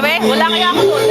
gabi? Wala kaya ako doon.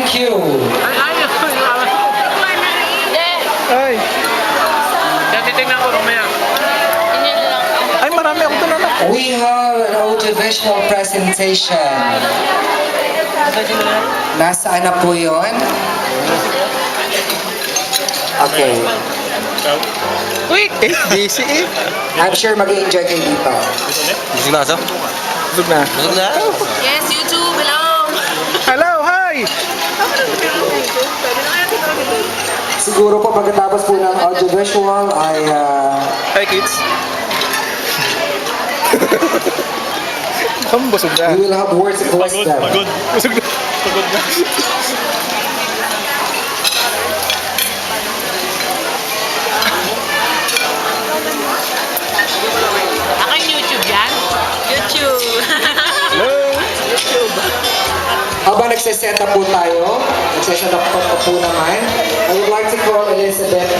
Thank you. Ay, ay, Yeah. Ay. Yan, titignan ko mamaya. Ay, marami ako doon, anak. We have an audiovisual presentation. Nasaan na po yun? Okay. Wait. Eh, busy eh. I'm sure mag-enjoy kayo dito. Busog na, so? Busog na. Busog na? Yes, YouTube, hello! Hello, hi! Siguro po pagkatapos po ng audiovisual ay ah, Hi, kids. Ang busog na. we will have words of wisdom. Busog na. Pagod na. Ako yung YouTube yan? YouTube! Hello. Habang nagsiset up po tayo, nagsiset up po, po naman,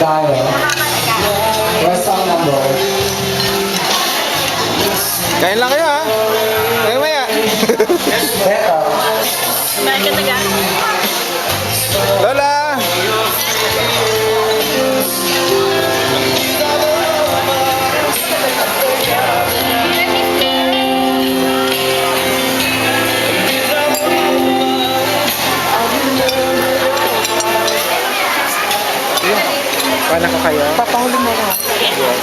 Dio. What's song number? Kain lang kayo, ha? Kain maya. Eto. Dahil ka taga? Paano ko kayo? Papahuli mo ako. Yes.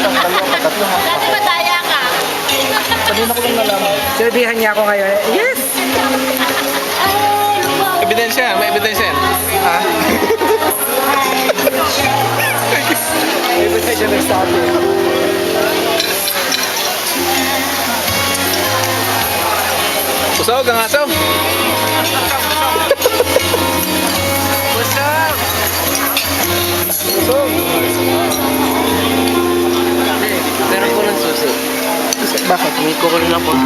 Dalawa ka, tatlo ha. Dati madaya ka. Kanina ko lang nalaman. Sinabihan niya ako ngayon, yes! Ebidensya, may ebidensya. Ha? Favorite siya nagsabi. Usog, ang aso. Usog. Meron ko ng susi. Bakit? May kukul na po.